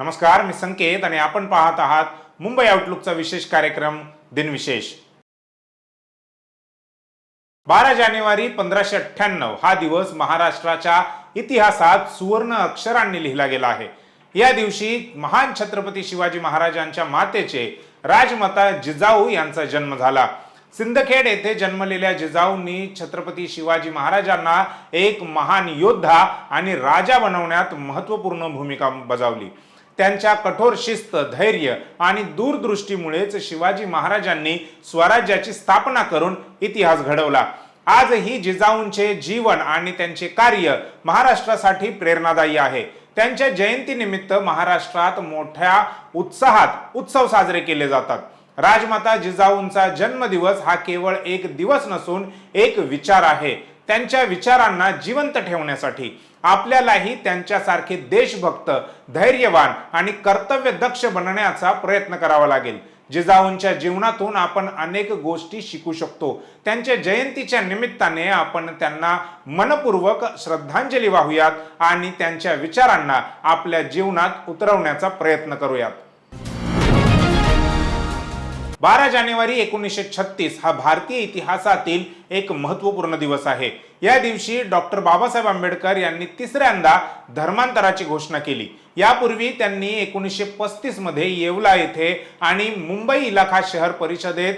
नमस्कार मी संकेत आणि आपण पाहत आहात मुंबई आउटलुकचा विशेष कार्यक्रम दिनविशेष. बारा जानेवारी पंधराशे अठ्ठ्याण्णव हा दिवस महाराष्ट्राच्या इतिहासात सुवर्ण अक्षरांनी लिहिला गेला आहे. या दिवशी महान छत्रपती शिवाजी महाराजांच्या मातेचे राजमाता जिजाऊ यांचा जन्म झाला. सिंदखेड येथे जन्मलेल्या जिजाऊंनी छत्रपती शिवाजी महाराजांना एक महान योद्धा आणि राजा बनवण्यात महत्त्वपूर्ण भूमिका बजावली. त्यांच्या कठोर शिस्त धैर्य आणि दूरदृष्टीमुळेच शिवाजी महाराजांनी स्वराज्याची स्थापना करून इतिहास घडवला. आजही जिजाऊंचे जीवन आणि त्यांचे कार्य महाराष्ट्रासाठी प्रेरणादायी आहे. त्यांच्या जयंतीनिमित्त महाराष्ट्रात मोठ्या उत्साहात उत्सव साजरे केले जातात. राजमाता जिजाऊंचा जन्मदिवस हा केवळ एक दिवस नसून एक विचार आहे. त्यांच्या विचारांना जिवंत ठेवण्यासाठी. आपल्यालाही त्यांच्यासारखे देशभक्त धैर्यवान आणि कर्तव्य दक्ष बनण्याचा प्रयत्न करावा लागेल. जिजाऊंच्या जीवनातून आपण अनेक गोष्टी शिकू शकतो. त्यांच्या जयंतीच्या निमित्ताने आपण त्यांना मनपूर्वक श्रद्धांजली वाहूयात आणि त्यांच्या विचारांना आपल्या जीवनात उतरवण्याचा प्रयत्न करूयात. बारा जानेवारी एकोणीसशे छत्तीस हा भारतीय इतिहासातील एक महत्त्वपूर्ण दिवस आहे. या दिवशी डॉक्टर बाबासाहेब आंबेडकर यांनी तिसऱ्यांदा धर्मांतराची घोषणा केली. यापूर्वी त्यांनी एकोणीसशे पस्तीसमध्ये येवला येथे आणि मुंबई इलाखा शहर परिषदेत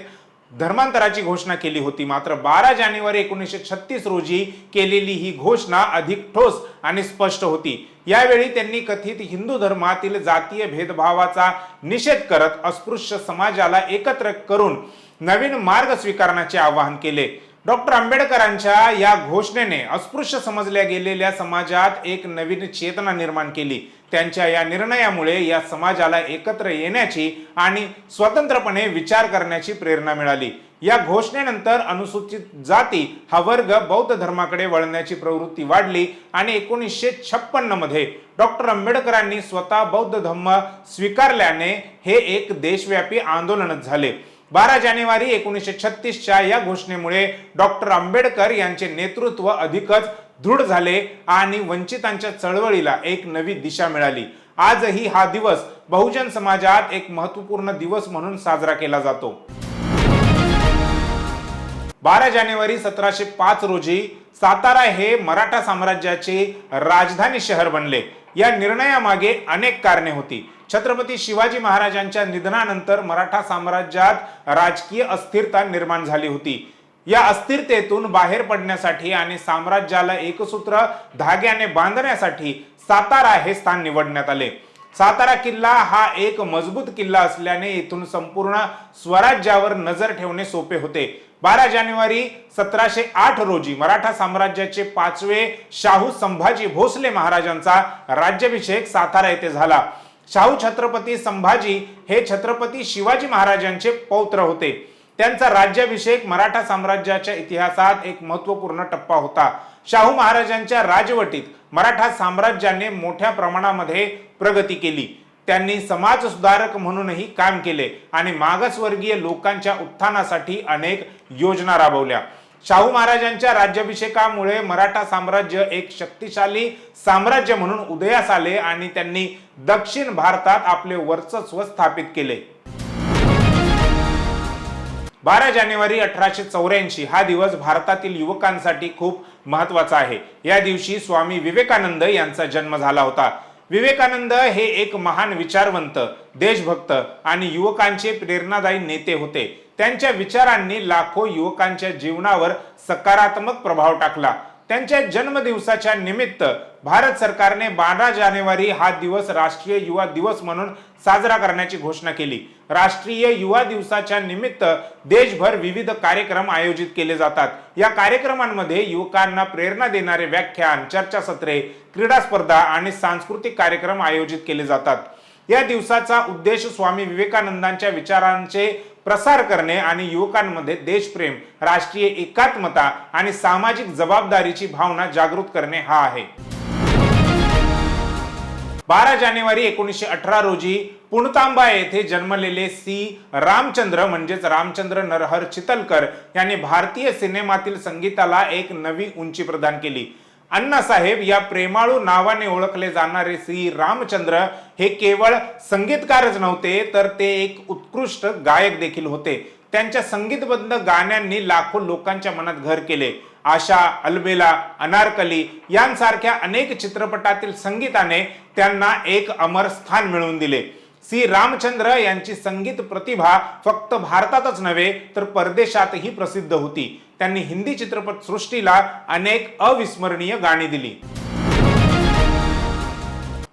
धर्मांतराची घोषणा केली होती. मात्र बारा जानेवारी एकोणीसशे छत्तीस रोजी केलेली ही घोषणा अधिक ठोस आणि स्पष्ट होती. यावेळी त्यांनी कथित हिंदू धर्मातील जातीय भेदभावाचा निषेध करत अस्पृश्य समाजाला एकत्र करून नवीन मार्ग स्वीकारण्याचे आवाहन केले. डॉक्टर आंबेडकरांच्या या घोषणेने अस्पृश्य समजल्या गेलेल्या समाजात एक नवीन चेतना निर्माण केली. त्यांच्या या निर्णयामुळे या समाजाला एकत्र येण्याची आणि स्वतंत्रपणे विचार करण्याची प्रेरणा मिळाली. या घोषणेनंतर अनुसूचित जाती हा वर्ग बौद्ध धर्माकडे वळण्याची प्रवृत्ती वाढली आणि एकोणीसशे छप्पन्नमध्ये डॉक्टर आंबेडकरांनी स्वतः बौद्ध धर्म स्वीकारल्याने हे एक देशव्यापी आंदोलनच झाले. बारा जानेवारी एकोणीसशे छत्तीसच्या या घोषणेमुळे डॉक्टर आंबेडकर यांचे नेतृत्व अधिकच दृढ झाले आणि वंचितांच्या चळवळीला एक नवी दिशा मिळाली. आजही हा दिवस बहुजन समाजात एक महत्त्वपूर्ण दिवस म्हणून साजरा केला जातो. बारा जानेवारी सतराशे पाच रोजी सातारा हे मराठा साम्राज्याचे राजधानी शहर बनले. या निर्णयामागे अनेक कारणे होती. छत्रपती शिवाजी महाराजांच्या निधनानंतर मराठा साम्राज्यात राजकीय अस्थिरता निर्माण झाली होती. या अस्थिरतेतून बाहेर पडण्यासाठी आणि साम्राज्याला एकसूत्र धाग्याने बांधण्यासाठी सातारा हे स्थान निवडण्यात आले. सातारा किल्ला हा एक मजबूत किल्ला असल्याने येथून संपूर्ण स्वराज्यावर नजर ठेवणे सोपे होते. बारा जानेवारी सतराशे आठ रोजी मराठा साम्राज्याचे पाचवे शाहू संभाजी भोसले महाराजांचा राज्याभिषेक सातारा येथे झाला. शाहू छत्रपती संभाजी हे छत्रपती शिवाजी महाराजांचे पौत्र होते. त्यांचा राज्याभिषेक मराठा साम्राज्याच्या इतिहासात एक महत्त्वपूर्ण टप्पा होता. शाहू महाराजांच्या राजवटीत मराठा साम्राज्याने मोठ्या प्रमाणामध्ये प्रगती केली. त्यांनी समाज सुधारक म्हणूनही काम केले आणि मागासवर्गीय लोकांच्या उत्थानासाठी अनेक योजना राबवल्या. शाहू महाराजांच्या राज्याभिषेकामुळे मराठा साम्राज्य एक शक्तिशाली साम्राज्य म्हणून उदयास आले आणि त्यांनी दक्षिण भारतात आपले वर्चस्व स्थापित केले. बारा जानेवारी अठराशे चौऱ्याऐंशी हा दिवस भारतातील युवकांसाठी खूप महत्त्वाचा आहे. या दिवशी स्वामी विवेकानंद यांचा जन्म झाला होता. विवेकानंद हे एक महान विचारवंत देशभक्त आणि युवकांचे प्रेरणादायी नेते होते. त्यांच्या विचारांनी लाखो युवकांच्या जीवनावर सकारात्मक प्रभाव टाकला. त्यांच्या जन्मदिवसाच्या निमित्त भारत सरकारने बारा जानेवारी हा दिवस राष्ट्रीय युवा दिवस म्हणून साजरा करण्याची घोषणा केली. राष्ट्रीय युवा दिवसाच्या निमित्त देशभर विविध कार्यक्रम आयोजित केले जातात. या कार्यक्रमांमध्ये युवकांना प्रेरणा देणारे व्याख्यान चर्चासत्रे क्रीडा स्पर्धा आणि सांस्कृतिक कार्यक्रम आयोजित केले जातात. या दिवसाचा उद्देश स्वामी विवेकानंदांच्या विचारांचे प्रसार करणे आणि युवकांमध्ये देशप्रेम राष्ट्रीय एकात्मता आणि सामाजिक जबाबदारीची भावना जागृत करणे हा आहे. बारा जानेवारी एकोणीसशे अठरा रोजी पुणतांबा येथे जन्मलेले सी. रामचंद्र म्हणजेच रामचंद्र नरहर चितलकर यांनी भारतीय सिनेमातील संगीताला एक नवी उंची प्रदान केली. अण्णासाहेब या प्रेमाळू नावाने ओळखले जाणारे श्री रामचंद्र हे केवळ संगीतकारच नव्हते तर ते एक उत्कृष्ट गायक देखील होते. त्यांच्या संगीतबद्ध गाण्यांनी लाखो लोकांच्या मनात घर केले. आशा अलबेला अनारकली यांसारख्या अनेक चित्रपटातील संगीताने त्यांना एक अमर स्थान मिळवून दिले. सी रामचंद्र यांची संगीत प्रतिभा फक्त भारतातच नव्हे तर परदेशातही प्रसिद्ध होती. त्यांनी हिंदी चित्रपट सृष्टीला अनेक अविस्मरणीय गाणी दिली.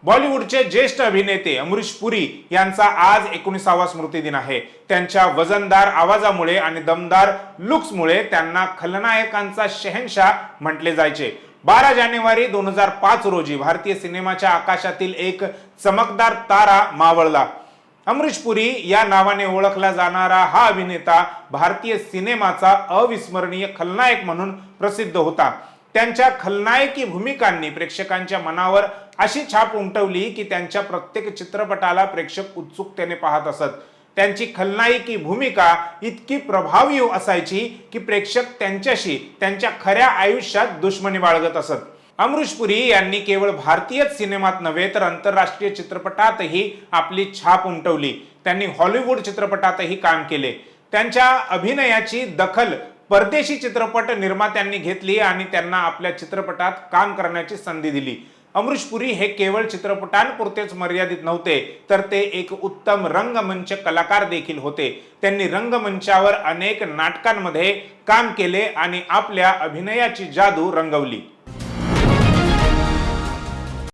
बॉलिवूडचे ज्येष्ठ अभिनेते अमरीश पुरी यांचा आज एकोणीसावा स्मृती दिन आहे. त्यांच्या वजनदार आवाजामुळे आणि दमदार लुक्समुळे त्यांना खलनायकांचा शहनशाह म्हटले जायचे. बारा जानेवारी दोन हजार पाच रोजी भारतीय सिनेमाच्या आकाशातील एक चमकदार तारा मावळला. अमरीश पुरी या नावाने ओळखला जाणारा हा अभिनेता भारतीय सिनेमाचा अविस्मरणीय खलनायक म्हणून प्रसिद्ध होता. त्यांच्या खलनायकी भूमिकांनी प्रेक्षकांच्या मनावर अशी छाप उमटवली की त्यांच्या प्रत्येक चित्रपटाला प्रेक्षक उत्सुकतेने पाहत असत. त्यांची खलनायकी भूमिका इतकी प्रभावी असायची की प्रेक्षक त्यांच्याशी त्यांच्या खऱ्या आयुष्यात दुश्मनी बाळगत असत. अमरीश पुरी यांनी केवळ भारतीयच सिनेमात नव्हे तर आंतरराष्ट्रीय चित्रपटातही आपली छाप उमटवली. त्यांनी हॉलिवूड चित्रपटातही काम केले. त्यांच्या अभिनयाची दखल परदेशी चित्रपट निर्मात्यांनी घेतली आणि त्यांना आपल्या चित्रपटात काम करण्याची संधी दिली. अमरीश पुरी हे केवळ चित्रपटांपुरतेच मर्यादित नव्हते तर ते एक उत्तम रंगमंच कलाकार देखील होते. त्यांनी रंगमंचावर अनेक नाटकांमध्ये काम केले आणि आपल्या अभिनयाची जादू रंगवली.